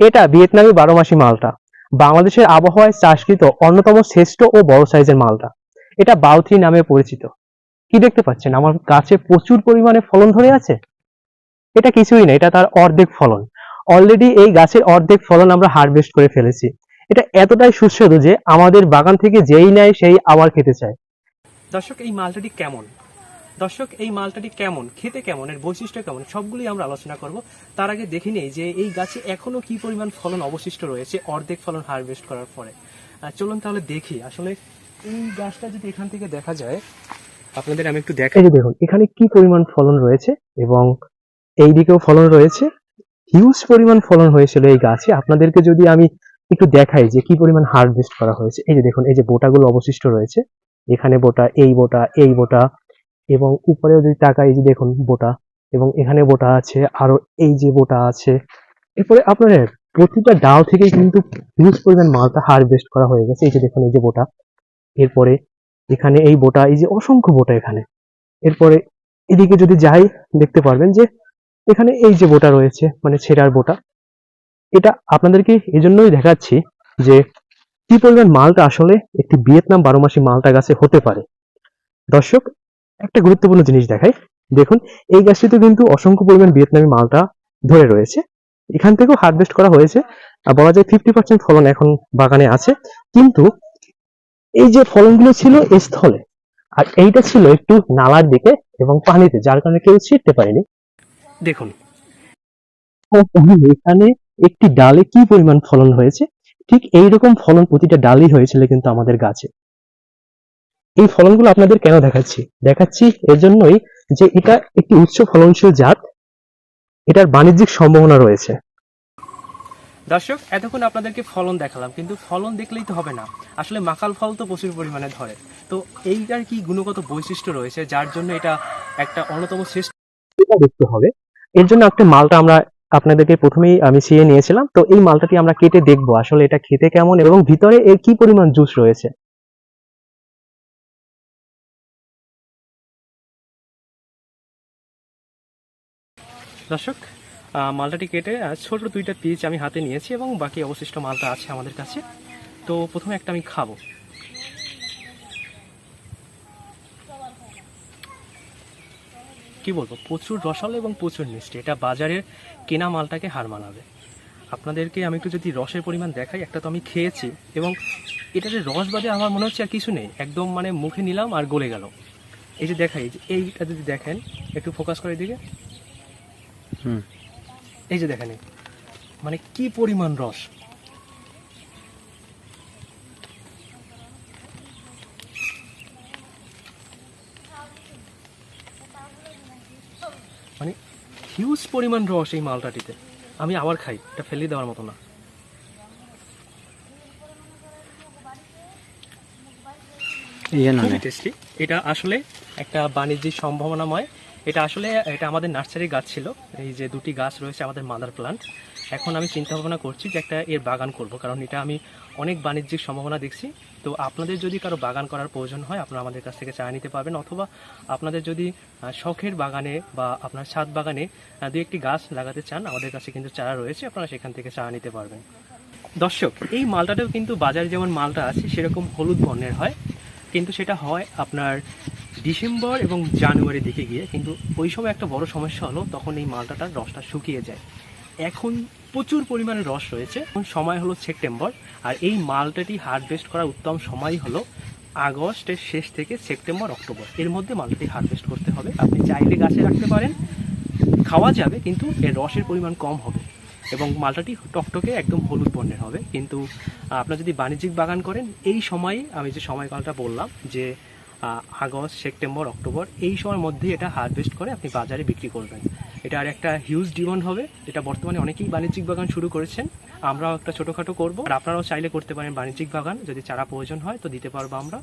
এটা ভিয়েতনামি বারো মাসি মালটা। বাংলাদেশের আবহাওয়ায় চাষকৃত অন্যতম শ্রেষ্ঠ ও বড় সাইজের মালটা। এটা বাউথি নামে পরিচিত। কি দেখতে পাচ্ছেন? আমার গাছে প্রচুর পরিমাণে ফলন ধরে আছে? এটা কিছুই না, এটা তার অর্ধেক ফলন। অলরেডি এই গাছের অর্ধেক ফলন আমরা হারভেস্ট করে ফেলেছি। এটা এতটাই সুস্বাদু যে আমাদের বাগান থেকে যেই নেয় সেই আবার খেতে চায়। দর্শক, এই মালটাটি কেমন? দর্শক, এই মালটাটি কেমন? খেতে কেমন? এর বৈশিষ্ট্য কেমন? সবগুলোই আমরা আলোচনা করব। তার আগে দেখে নেই যে এই গাছে এখনও কি পরিমাণ ফলন অবশিষ্ট রয়েছে, অর্ধেক ফলন হারভেস্ট করার পরে। চলুন তাহলে দেখি। আসলে এই গাছটা যদি এখান থেকে দেখা যায়, আপনাদের আমি একটু দেখাই। দেখুন, এখানে কি পরিমাণ ফলন রয়েছে এবং এই দিকেও ফলন রয়েছে। হিউজ পরিমাণ ফলন হয়েছিল এই গাছে। আপনাদেরকে যদি আমি একটু দেখাই যে কি পরিমাণ হারভেস্ট করা হয়েছে। এই যে দেখুন, এই যে বোটাগুলো অবশিষ্ট রয়েছে। এখানে বোটা, এই বোটা এই বোটা এবং উপরেও যদি তাকাই, এই যে দেখুন বোটা, এবং এখানে বোটা আছে, আরও এই যে বোটা আছে। এরপরে আপনার প্রতিটা ডাল থেকে কিন্তু হিউজ পরিমাণ মালটা হারভেস্ট করা হয়ে গেছে। এই যে দেখুন, এই যে বোটা। এরপরে এখানে এই বোটা, এই যে অসংখ্য বোটা এখানে। এরপরে এদিকে যদি যাই, দেখতে পারবেন যে এখানে এই যে বোটা রয়েছে মানে ছেঁড়ার বোটা। এটা আপনাদেরকে এই জন্যই দেখাচ্ছি যে কি পরিমাণ মালটা আসলে একটি ভিয়েতনাম বারো মাসি মালটা গাছে হতে পারে। দর্শক একটা গুরুত্বপূর্ণ জিনিস দেখাই। দেখুন, এই গাছটিতে কিন্তু অসংখ্য পরিমাণ ভিয়েতনামি মালটা ধরে রয়েছে। এখান থেকেও হারভেস্ট করা হয়েছে। বলা যায় ফিফটি পার্সেন্ট ফলন এখন বাগানে আছে। কিন্তু এই যে ফলনগুলো ছিল স্থলে, আর এইটা ছিল একটু নালার দিকে এবং পানিতে, যার কারণে কেউ ছিটতে পারেনি। দেখুন, এখানে একটি ডালে কি পরিমাণ ফলন হয়েছে? ঠিক এই রকম ফলন প্রতিটা ডালই হয়েছিল কিন্তু আমাদের গাছে। এই ফলনগুলো আপনাদের কেন দেখাচ্ছি? দেখাচ্ছি এর জন্যই যে এটা একটি উচ্চ ফলনশীল জাত। এটার বাণিজ্যিক সম্ভাবনা রয়েছে। দর্শক এতক্ষণ আপনাদেরকে ফলন দেখালাম কিন্তু ফলন দেখলেই তো হবে না। আসলে মাকাল ফল তো প্রচুর পরিমাণে ধরে। তো এইটার কি গুণগত বৈশিষ্ট্য রয়েছে যার জন্য এটা একটা অন্যতম শ্রেষ্ঠ? দেখতে হবে? এর জন্য একটা মালটা আমরা আপনাদেরকে প্রথমেই আমি ছিঁড়ে নিয়েছিলাম। তো এই মালটাটি আমরা কেটে দেখব আসলে এটা খেতে কেমন এবং ভিতরে এর কি পরিমাণ জুস রয়েছে। দর্শক মালটাটি কেটে ছোট দুইটা পিস আমি হাতে নিয়েছি এবং বাকি অবশিষ্ট মালটা আছে আমাদের কাছে। তো প্রথমে একটা আমি খাব। কি বলব? প্রচুর রসালো এবং প্রচুর মিষ্টি। এটা বাজারের কেনা মালটাকে হার মানাবে। আপনাদেরকে আমি একটু যদি রসের পরিমাণ দেখাই, একটা তো আমি খেয়েছি এবং এটা যে রস বাদে আমার মনে হচ্ছে আর কিছু নেই। একদম মানে মুখে নিলাম আর গলে গেল। এই যে দেখাই এইটা যদি দেখেন, একটু ফোকাস করে দিকে এই যে দেখেন মানে কি পরিমাণ রস? মানে হিউজ পরিমাণ রস এই মালটাটিতে। আমি আবার খাই এটা ফেলে দেওয়ার মতো না। ইয়ে এটা আসলে একটা বাণিজ্যিক সম্ভাবনাময় এটা আসলে, এটা আমাদের নার্সারি গাছ ছিল। এই যে দুটি গাছ রয়েছে আমাদের মাদার প্লান্ট এখন আমি চিন্তা ভাবনা করছি যে একটা এর বাগান করব, কারণ এটা আমি অনেক বাণিজ্যিক সম্ভাবনা দেখছি। তো আপনাদের যদি কারও বাগান করার প্রয়োজন হয়, আপনারা আমাদের কাছ থেকে চারা নিতে পারবেন, অথবা আপনাদের যদি শখের বাগানে বা আপনার ছাদ বাগানে দু একটি গাছ লাগাতে চান, আমাদের কাছে কিন্তু চারা রয়েছে, আপনারা সেখান থেকে চা নিতে পারবেন। দর্শক, এই মালটাটাও কিন্তু বাজারে যেমন মালটা আছে, সেরকম হলুদ বর্ণের হয়। কিন্তু সেটা হয় আপনার ডিসেম্বর এবং জানুয়ারির দিকে গিয়ে, কিন্তু ওই সময় একটা বড় সমস্যা হলো, তখন এই মালটাটার রসটা শুকিয়ে যায়। এখন প্রচুর পরিমাণে রস রয়েছে। সময় হলো সেপ্টেম্বর, আর এই মালটাটি হারভেস্ট করার উত্তম সময় হলো আগস্টের শেষ থেকে সেপ্টেম্বর, অক্টোবর। এর মধ্যে মালটাটি হারভেস্ট করতে হবে। আপনি চাইলে গাছে রাখতে পারেন। খাওয়া যাবে, কিন্তু এর রসের পরিমাণ কম হবে। এবং মালটাটি টকটকে একদম হলুদ বর্ণের হবে। কিন্তু আপনারা যদি বাণিজ্যিক বাগান করেন, এই সময়ে, আমি যে সময়কালটা বললাম, যে আগস্ট, সেপ্টেম্বর, অক্টোবর, এই সময়ের মধ্যেই এটা হারভেস্ট করে আপনি বাজারে বিক্রি করবেন। এটা আর একটা হিউজ ডিমান্ড হবে এটা বর্তমানে অনেকেই বাণিজ্যিক বাগান শুরু করেছেন। আমরাও একটা ছোটোখাটো করব। আর আপনারাও চাইলে করতে পারেন বাণিজ্যিক বাগান, যদি চারা প্রয়োজন হয়, তো দিতে পারব আমরা।